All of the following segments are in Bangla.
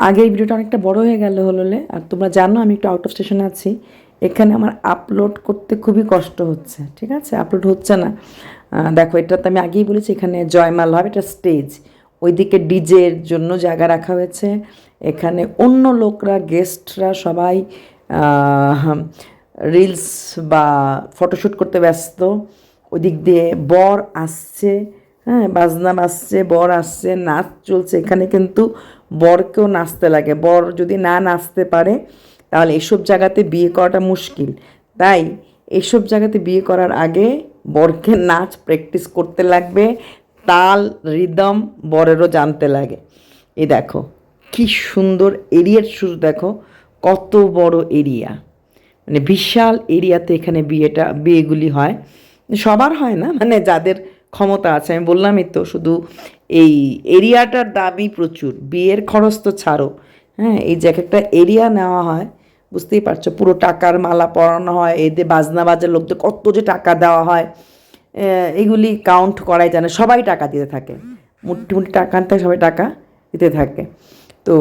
আগে এই ভিডিওটা অনেকটা বড় হয়ে গেল হলে আর তোমরা জানো আমি একটু আউট অফ স্টেশনে আছি। এখানে আমার আপলোড করতে খুবই কষ্ট হচ্ছে, ঠিক আছে? আপলোড হচ্ছে না। দেখো, এটা তো আমি আগেই বলেছি, এখানে জয়মাল হবে, এটা স্টেজ ওইদিকে ডিজের জন্য জায়গা রাখা হয়েছে। এখানে অন্য লোকরা গেস্টরা সবাই রিলস বা ফটোশ্যুট করতে ব্যস্ত। ওদিক দিয়ে বর আসছে। হ্যাঁ বাজনা বাজছে, বর আসছে, নাচ চলছে। এখানে কিন্তু বরকেও নাচতে লাগে। বর যদি না নাচতে পারে, তাহলে এসব জায়গাতে বিয়ে করাটা মুশকিল। তাই এসব জায়গাতে বিয়ে করার আগে বরকে নাচ প্র্যাকটিস করতে লাগবে। তাল, রিদম বরেরও জানতে লাগে। এ দেখো, কি সুন্দর এরিয়ার শুরু। দেখো, কত বড় এরিয়া। মানে বিশাল এরিয়াতে এখানে বিয়েটা, বিয়েগুলি হয়। সবার হয় না? মানে যাদের ক্ষমতা আছে, আমি বললামই তো, শুধু এই এরিয়াটার দামই প্রচুর, বিয়ের খরচ তো ছাড়ো। হ্যাঁ এই যে এক একটা এরিয়া নেওয়া হয়, বুঝতেই পারছ, পুরো টাকার মালা পরানো হয় এদের বাজনা বাজার লোকদের কত যে টাকা দেওয়া হয় এগুলি কাউন্ট করাই জানে সবাই টাকা দিতে থাকে। মুঠি টাকা আনতে সবাই টাকা দিতে থাকে। তো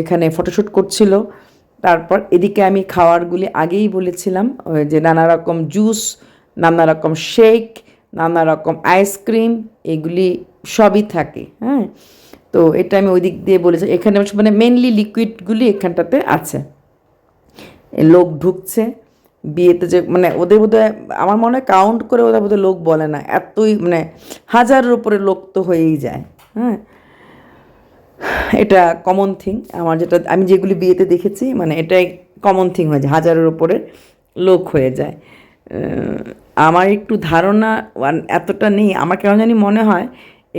এখানে ফটোশ্যুট করছিল, তারপর এদিকে আমি খাওয়ারগুলি আগেই বলেছিলাম যে নানা রকম জুস নানা রকম শেক নানা রকম আইসক্রিম এগুলি সবই থাকে হ্যাঁ? তো এটা আমি ওই দিক দিয়ে বলেছি। এখানে মানে মেনলি লিকুইডগুলি এখানটাতে আছে। লোক ঢুকছে, বিয়েতে যে মানে ওদের বোধহয়, আমার মনে হয় কাউন্ট করে ওদের বোধহয় লোক বলে না, এতই মানে হাজারের উপরে লোক তো হয়েই যায় হ্যাঁ? এটা কমন থিং আমার যেটা, আমি যেগুলি বিয়েতে দেখেছি মানে এটাই কমন থিং হয়ে যায়, হাজারের উপরে লোক হয়ে যায়। আমার একটু ধারণা এতটা নেই। আমার কেন জানি মনে হয়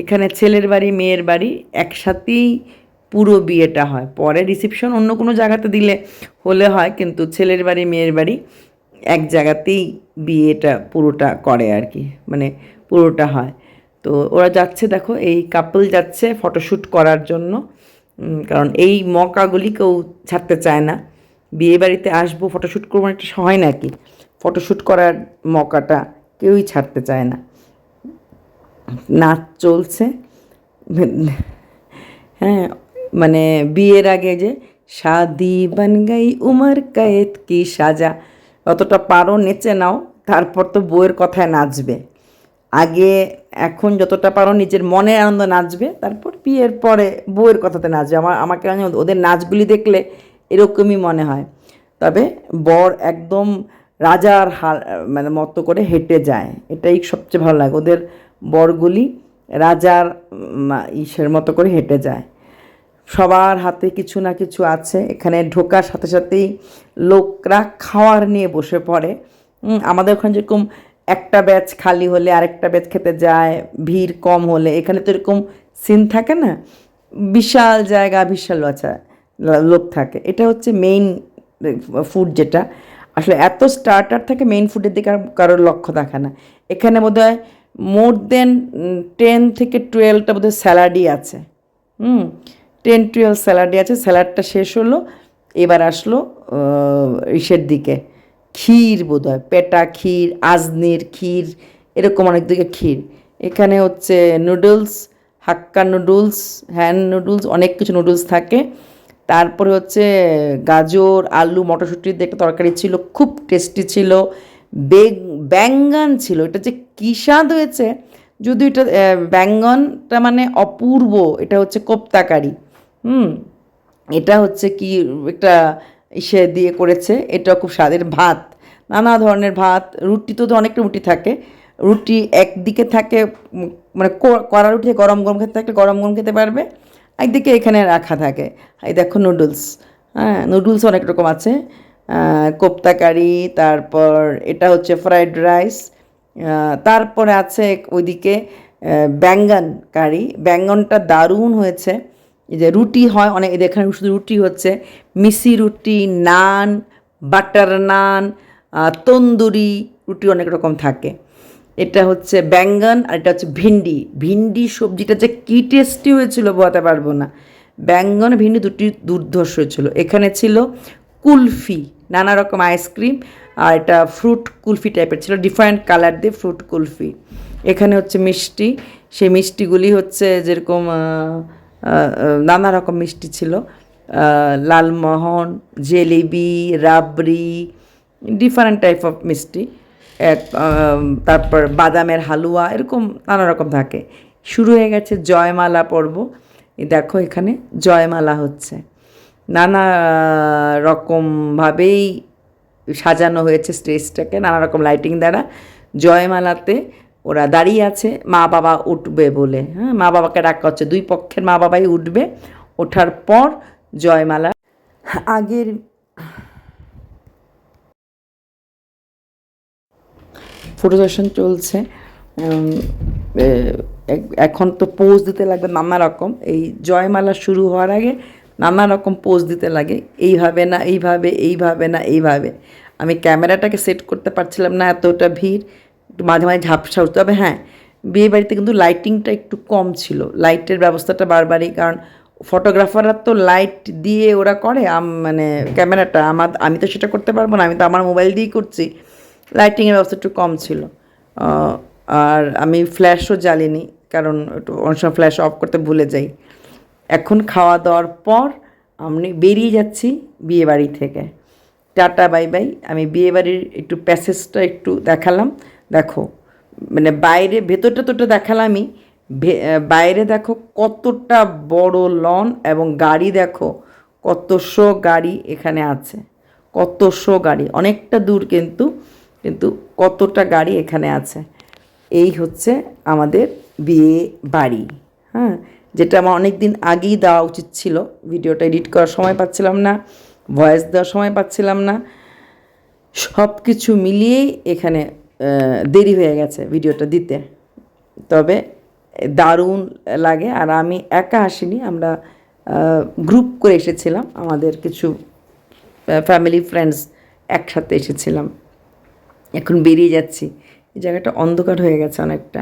এখানে ছেলের বাড়ি, মেয়ের বাড়ি একসাথেই পুরো বিয়েটা হয়। পরে রিসেপশন অন্য কোনো জায়গাতে দিলে হলে হয়, কিন্তু ছেলের বাড়ি, মেয়ের বাড়ি এক জায়গাতেই বিয়েটা পুরোটা করে আর কি মানে পুরোটা হয়। তো ওরা যাচ্ছে দেখো, এই কাপল যাচ্ছে ফটোশ্যুট করার জন্য। কারণ এই মকাগুলি কেউ ছাড়তে চায় না। বিয়ে বাড়িতে আসব ফটোশ্যুট করব একটা হয় নাকি। ফটোশ্যুট করার মকাটা কেউই ছাড়তে চায় না। নাচ চলছে। হ্যাঁ মানে বিয়ের আগে যে শাদি বান গাই উমর কয়েত কি সাজা, অতটা পারো নেচে নাও, তারপর তো বউয়ের কথায় নাচবে। আগে এখন যতটা পারো নিজের মনে আনন্দ নাচবে, তারপর বিয়ের পরে বউয়ের কথাতে নাচবে। আমার, আমাকে ওদের নাচগুলি দেখলে এরকমই মনে হয়। তবে বর একদম রাজার হাল মানে মতো করে হেঁটে যায়। এটাই সবচেয়ে ভালো লাগে। ওদের বরগুলি রাজার ইসের মতো করে হেঁটে যায়। সবার হাতে কিছু না কিছু আছে। এখানে ঢোকার সাথে সাথেই লোকরা খাওয়ার নিয়ে বসে পড়ে। আমাদের ওখানে যেরকম একটা ব্যাচ খালি হলে আরেকটা ব্যাচ খেতে যায়, ভিড় কম হলে। এখানে তো এরকম সিন থাকে না? বিশাল জায়গা, বিশাল বাচ্চা লোক থাকে। এটা হচ্ছে মেইন ফুড যেটা। আসলে এত স্টার্টার থাকে মেইন ফুডের দিকে কারোর লক্ষ্য থাকে না। এখানে বোধ হয় মোর দেন টেন থেকে টুয়েলভটা বোধহয় স্যালাডই আছে। হুম টেন টুয়েলভ স্যালাডই আছে। স্যালাডটা শেষ হলো, এবার আসলো ইসের দিকে। ক্ষীর বোধ হয় পেটা ক্ষীর, আজনির ক্ষীর, এরকম অনেক দিকে ক্ষীর। এখানে হচ্ছে noodles hakka noodles hand noodles অনেক কিছু নুডলস থাকে। তারপরে হচ্ছে গাজর, আলু মটরশুঁটির একটা তরকারি ছিল, খুব টেস্টি ছিল। বেগ ব্যাঙ্গান ছিল, এটা যে কী স্বাদ হয়েছে? যদি এটা ব্যাঙ্গনটা মানে অপূর্ব, এটা হচ্ছে কোপ্তাকারি। হুম, এটা হচ্ছে কি একটা ইসে দিয়ে করেছে এটা খুব স্বাদের ভাত। নানা ধরনের ভাত, রুটি তো অনেকটা রুটি থাকে। রুটি একদিকে থাকে মানে কড়া রুটি গরম গরম খেতে থাকলে গরম গরম খেতে পারবে। একদিকে এখানে রাখা থাকে। এই দেখো নুডলস হ্যাঁ নুডলস অনেক রকম আছে। কোপ্তা কারি তারপর এটা হচ্ছে ফ্রাইড রাইস তারপরে আছে ওইদিকে ব্যাঙ্গন কারি ব্যাঙ্গনটা দারুণ হয়েছে। এই যে রুটি হয়, অনেক এখানে শুধু রুটি হচ্ছে। মিসি রুটি, নান, বাটার নান তন্দুরি, রুটি অনেক রকম থাকে। এটা হচ্ছে ব্যাঙ্গন আর এটা হচ্ছে ভিন্ডি। ভিন্ডি সবজিটা যে কী টেস্টি হয়েছিল বোঝাতে পারব না। ব্যাঙ্গন, ভিন্ডি দুটি দুর্ধর্ষ হয়েছিল। এখানে ছিল কুলফি, নানা রকম আইসক্রিম আর এটা ফ্রুট কুলফি টাইপের ছিল। ডিফারেন্ট কালার দিয়ে ফ্রুট কুলফি। এখানে হচ্ছে মিষ্টি। সেই মিষ্টিগুলি হচ্ছে যেরকম নানা রকম মিষ্টি ছিল। লালমোহন, জেলিবি, রাবড়ি ডিফারেন্ট টাইপ অফ মিষ্টি। তারপর বাদামের হালুয়া, এরকম নানা রকম থাকে। শুরু হয়ে গেছে জয়মালা পর্ব। দেখো এখানে জয়মালা হচ্ছে। নানা রকমভাবেই সাজানো হয়েছে স্টেজটাকে, নানা রকম লাইটিং দ্বারা। জয়মালাতে ওরা দাঁড়িয়ে আছে, মা বাবা উঠবে বলে। হ্যাঁ মা বাবাকে ডাকা হচ্ছে। দুই পক্ষের মা বাবাই উঠবে। ওঠার পর জয়মালা। আগের ফটো সেশন চলছে এখন তো পোজ দিতে লাগবে নানা রকম। এই জয়মালা শুরু হওয়ার আগে নানা রকম পোজ দিতে লাগে। এইভাবে না, এইভাবে এইভাবে না, এইভাবে। আমি ক্যামেরাটাকে সেট করতে পারছিলাম না, এতটা ভিড়, একটু মাঝে মাঝে ঝাপসা উঠতে। তবে হ্যাঁ বিয়ে বাড়িতে কিন্তু লাইটিংটা একটু কম ছিল। লাইটের ব্যবস্থাটা বারবারই, কারণ ফটোগ্রাফাররা তো লাইট দিয়ে ওরা করে। মানে ক্যামেরাটা, আমার, আমি তো সেটা করতে পারব না, আমি তো আমার মোবাইল দিয়েই করছি। লাইটিংয়ের ব্যবস্থা একটু কম ছিল। আর আমি ফ্ল্যাশও জ্বালিনি, কারণ একটু অনেক সময় ফ্ল্যাশ অফ করতে ভুলে যাই। এখন খাওয়া দাওয়ার পর আমি বেরিয়ে যাচ্ছি বিয়ে বাড়ি থেকে। Tata, bye bye. আমি বিয়ে বাড়ির একটু প্যাসেজটা একটু দেখালাম। দেখো মানে বাইরে, ভেতরটা তোটা দেখালামই। বাইরে দেখো কতটা বড় লন এবং গাড়ি দেখো, কত শো গাড়ি এখানে আছে। কত শো গাড়ি, অনেকটা দূর কিন্তু কিন্তু কতটা গাড়ি এখানে আছে? এই হচ্ছে আমাদের বিয়ে বাড়ি হ্যাঁ? যেটা আমার অনেক দিন আগেই দেওয়া উচিত ছিল। ভিডিওটা এডিট করার সময় পাচ্ছিলাম না, ভয়েস দেওয়ার সময় পাচ্ছিলাম না। সব কিছু মিলিয়েই এখানে দেরি হয়ে গেছে ভিডিওটা দিতে। তবে দারুণ লাগে, আর আমি একা আসিনি, আমরা গ্রুপ করে এসেছিলাম। আমাদের কিছু ফ্যামিলি ফ্রেন্ডস একসাথে এসেছিলাম। এখন বেরিয়ে যাচ্ছি। এই জায়গাটা অন্ধকার হয়ে গেছে অনেকটা।